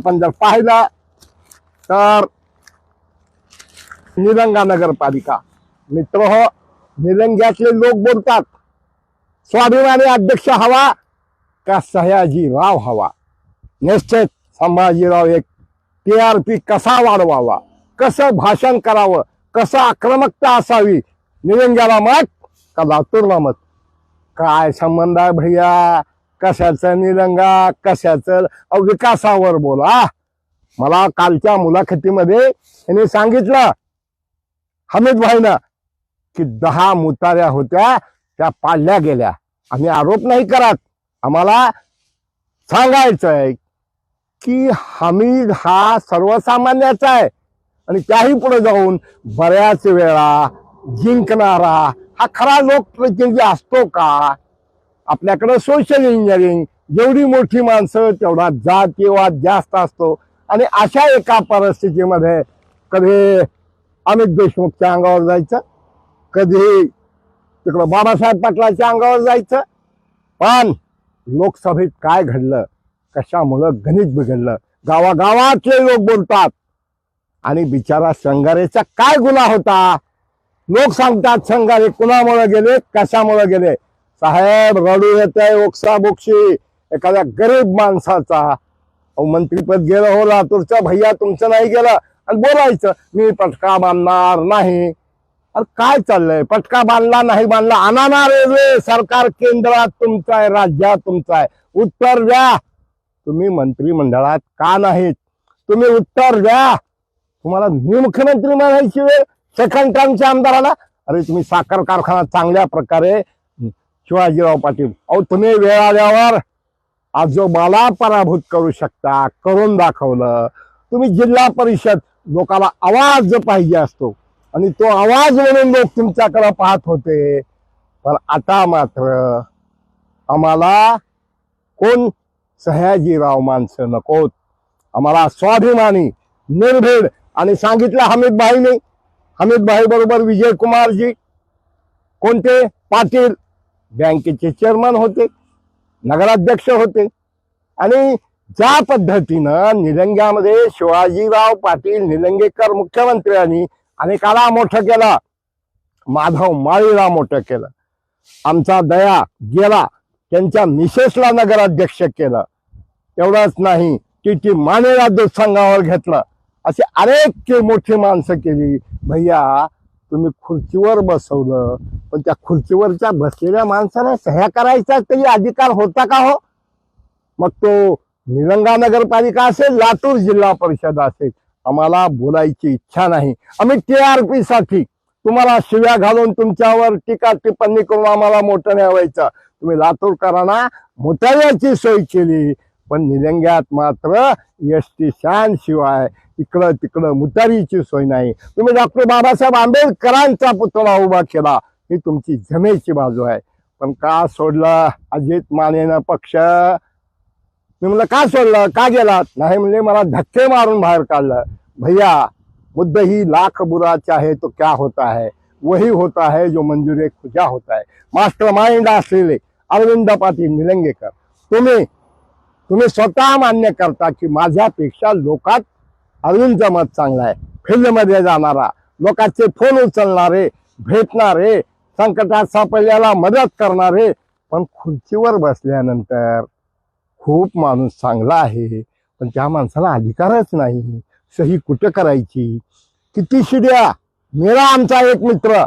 आपण जर पाहिला तर निलंगा नगरपालिका मित्र हो निलंग्यातले लोक बोलतात स्वाभिमानी अध्यक्ष हवा का सयाजीराव हवा? निश्चित संभाजीराव एक टी आर पी कसा वाढवावा? कसं भाषण करावं? कसं आक्रमकता असावी? निलंग्याला मत का लातूरला मत? काय संबंध आहे भैया? कशाचं निलंगा कशाचं? अहो, विकासावर बोला. मला कालच्या मुलाखतीमध्ये त्यांनी सांगितलं हमीद भाईनं की दहा मुताऱ्या होत्या त्या पाडल्या गेल्या. आम्ही आरोप नाही करत. आम्हाला सांगायचंय की हमीद हा सर्वसामान्याचा आहे. आणि त्याही पुढे जाऊन बऱ्याच वेळा जिंकणारा हा खरा लोकप्रतिनिधी असतो का? आपल्याकडं सोशल इंजिनिअरिंग जेवढी मोठी माणसं तेवढा जातीवाद जास्त असतो. आणि अशा एका परिस्थितीमध्ये कधी अमित देशमुखच्या अंगावर जायचं कधी तिकडं बाबासाहेब पाटलाच्या अंगावर जायचं. पण लोकसभेत काय घडलं कशामुळं गणित बिघडलं गावागावातले लोक बोलतात. आणि बिचारा संगारेचा काय गुन्हा होता? लोक सांगतात संगारे कुणामुळे गेले कशामुळे गेले? साहेब रडू येत आहे ओक्सा एखाद्या गरीब माणसाचा. अहो, मंत्रीपद गेलं हो लातूरच्या भैया तुमचं नाही गेलं. आणि बोलायचं मी पटका बांधणार नाही. अरे काय चाललंय? पटका बांधला नाही बांधला आणणार रेल्वे. सरकार केंद्रात तुमचं आहे राज्यात तुमचं आहे. उत्तर द्या. तुम्ही मंत्रिमंडळात का नाहीत? तुम्ही उत्तर द्या. तुम्हाला मी मुख्यमंत्री म्हणायची वेळ? सेकंड टाइमच्या आमदाराला? अरे तुम्ही साखर कारखाना चांगल्या प्रकारे शिवाजीराव पाटील अहो तुम्ही वेळ आल्यावर आजोबाला पराभूत करू शकता करून दाखवलं. तुम्ही जिल्हा परिषद लोकांना आवाज पाहिजे असतो. आणि तो आवाज म्हणून लोक तुमच्याकडे पाहत होते. पण आता मात्र आम्हाला कोण सह्याजीराव माणसं नकोत. आम्हाला स्वाभिमानी निर्भीड आणि सांगितलं हमीद भाईने. हमीद भाई बरोबर विजय कुमारजी कोणते? पाटील. बँकेचे चेअरमन होते नगराध्यक्ष होते. आणि ज्या पद्धतीनं निलंग्यामध्ये शिवाजीराव पाटील निलंगेकर मुख्यमंत्र्यांनी अनेकाला मोठं केलं माधव माळीला मोठं केलं आमचा दया गेला त्यांच्या मिसेसला नगराध्यक्ष केलं एवढंच नाही की ती मानेला दुसंगावर घेतलं असे अनेक मोठी माणसं केली भैया तुम्ही खुर्चीवर बसवलं पण त्या खुर्चीवरच्या बसलेल्या माणसाला सह्या करायचा तरी अधिकार होता का हो? मग तो निलंगा नगरपालिका असेल लातूर जिल्हा परिषद असेल आम्हाला बोलायची इच्छा नाही. आम्ही टी आर पी साठी तुम्हाला शिव्या घालून तुमच्यावर टीका टिप्पणी करून आम्हाला मोठं न्यावायचं तुम्ही लातूरकरांना मोठ्याची सोय केली पण निलंग्यात मात्र एस टी शान शिवाय इकडं तिकडं मुतारीची सोय नाही. तुम्ही डॉक्टर बाबासाहेब आंबेडकरांचा पुतळा उभा केला ही तुमची जमेची बाजू आहे. पण का सोडलं अजित मानेनं पक्ष? मी म्हणलं का सोडलं? का गेलात नाही म्हणले मला धक्के मारून बाहेर काढलं. भैया मुद्दा ही लाख बुराचा आहे तो क्या होता है? वही होता है जो मंजुरे खुजा होता है. मास्टर माइंड असलेले अरविंद पाटील निलंगेकर. तुम्ही तुम्ही स्वतः मान्य करता की माझ्यापेक्षा लोकात अजून जमात चांगला आहे. फिल्डमध्ये जाणारा लोकांचे फोन उचलणारे भेटणारे संकटात सापडल्याला मदत करणारे पण खुर्चीवर बसल्यानंतर खूप माणूस चांगला आहे. पण त्या माणसाला अधिकारच नाही. सही कुठं करायची? किती शिड्या? मेरा आमचा एक मित्र.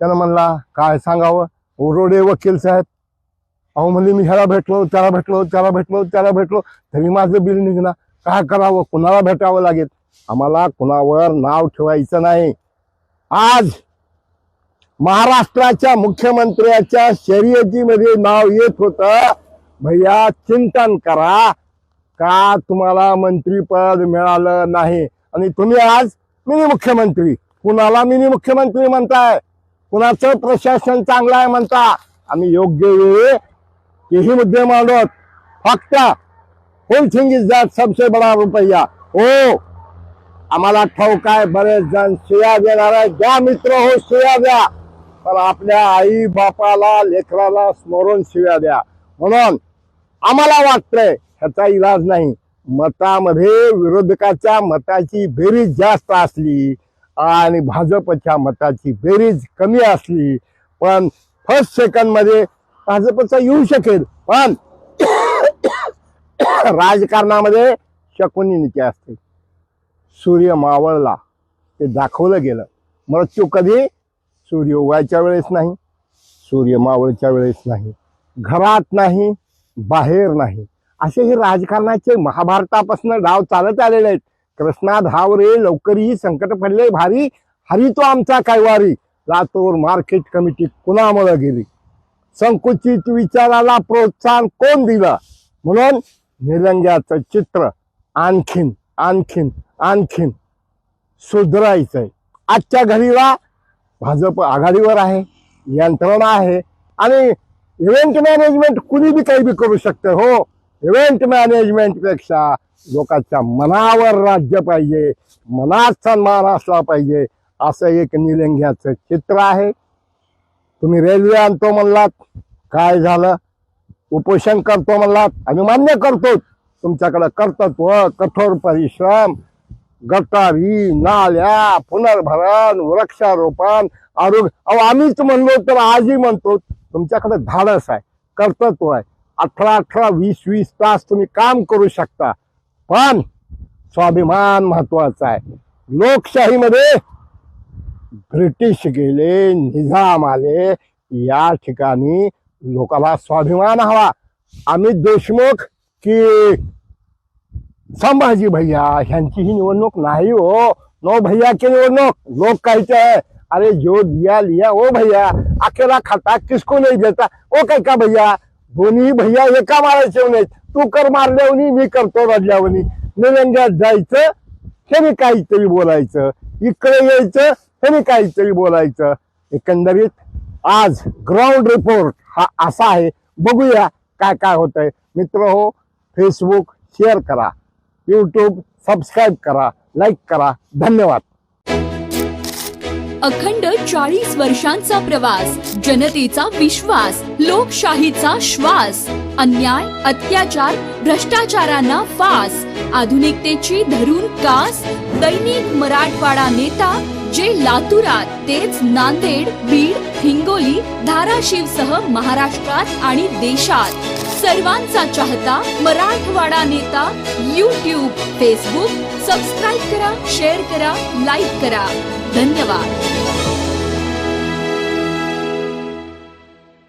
त्यानं म्हणला काय सांगावं? ओरोडे वकील साहेब. अहो म्हणजे मी ह्याला भेटलो त्याला भेटलो त्याला भेटलो त्याला भेटलो तरी माझं बिल निघणार. काय करावं? कुणाला भेटावं लागेल? आम्हाला कुणावर नाव ठेवायचं नाही. आज महाराष्ट्राच्या मुख्यमंत्र्याच्या शर्यतीमध्ये नाव येत होतं भैया चिंतन करा. का तुम्हाला मंत्रीपद मिळालं नाही? आणि तुम्ही आज मिनी मुख्यमंत्री. कुणाला मिनी मुख्यमंत्री म्हणताय? कुणाचं प्रशासन चांगलं आहे म्हणता? आम्ही योग्य वेळी तेही मुद्दे मांडत फक्त होल थिंग इज दॅट सबसे बडा रुपया. हो आम्हाला ठाऊक आहे बरेच जण. सुया देणार आहे. द्या मित्र हो सुया द्या. पण आपल्या आई बापाला लेकराला स्मरून शिव्या द्या. म्हणून आम्हाला वाटतंय ह्याचा इलाज नाही. मतामध्ये विरोधकाच्या मताची बेरीज जास्त असली आणि भाजपच्या मताची बेरीज कमी असली पण फर्स्ट सेकंडमध्ये भाजपचा येऊ शकेल. पण राजकारणामध्ये शकुनी नीती असते. सूर्य मावळला ते दाखवलं गेलं. मृत्यू कधी? सूर्य उगायच्या वेळेस नाही सूर्य मावळच्या वेळेस नाही. घरात नाही बाहेर नाही. असे हे राजकारणाचे महाभारतापासून डाव चालत आलेले आहेत. कृष्णा धाव रे लवकरही संकट पडले भारी. हरी तो आमचा कैवारी. लातूर मार्केट कमिटी कुणामुळे गेली? संकुचित विचाराला प्रोत्साहन कोण दिलं? म्हणून निरंजाचं चित्र आणखीन आणखीन आणखीन सुधरायचंय. आजच्या घडीला भाजप आघाडीवर आहे यंत्रणा आहे आणि इव्हेंट मॅनेजमेंट कुणी बी काही बी करू शकते. हो इव्हेंट मॅनेजमेंटपेक्षा लोकांच्या मनावर राज्य पाहिजे मनात सन्मान असला पाहिजे असं एक निलंग्याचं चित्र आहे. तुम्ही रेल्वे आणतो म्हणलात काय झालं? उपोषण करतो म्हणलात आम्ही मान्य करतो तुमच्याकडे कर्तृत्व कठोर परिश्रम गटारी नाल्या पुनर्भरण वृक्षारोपण आरोग्य अहो आम्हीच म्हणलो तर आजही म्हणतो तुमच्याकडे धाडस आहे कर्तृत्व आहे. अठरा अठरा वीस वीस तास तुम्ही काम करू शकता. पण स्वाभिमान महत्त्वाचा आहे. लोकशाहीमध्ये ब्रिटिश गेले निजाम आले या ठिकाणी लोकाला स्वाभिमान हवा. अमित देशमुख की संभाजी भैया ह्यांची ही निवडणूक नाही हो. नो भैया की निवडणूक. लोक कायचे आहे अरे जो दिया लिया ओ भैया अकेला खाता किसको नाही देता. ओ काय का भैया दोन्ही भैया एका मारायचे नाहीत तू कर मारल्यावनी मी करतो रडल्यावनी निलंग्यात जायचं हे काहीतरी बोलायचं. इकडे यायचं हे काहीतरी बोलायचं. एकंदरीत आज ग्राउंड रिपोर्ट हा असा आहे. बघूया काय काय होतंय. मित्र हो फेसबुक शेअर करा. यूट्यूब सबस्क्राईब करा. लाईक करा. धन्यवाद. अखंड चाळीस वर्षांचा प्रवास जनतेचा विश्वास लोकशाहीचा श्वास अन्याय अत्याचार भ्रष्टाचारांना फास आधुनिकतेची धरून कास दैनिक मराठवाडा नेता जे लातुरात तेच नांदेड बीड हिंगोली धाराशिव सह महाराष्ट्रात आणि देशात. सर्वांचा चाहता मराठवाडा नेता यूट्यूब फेसबुक सबस्क्राईब करा शेअर करा लाईक करा. धन्यवाद.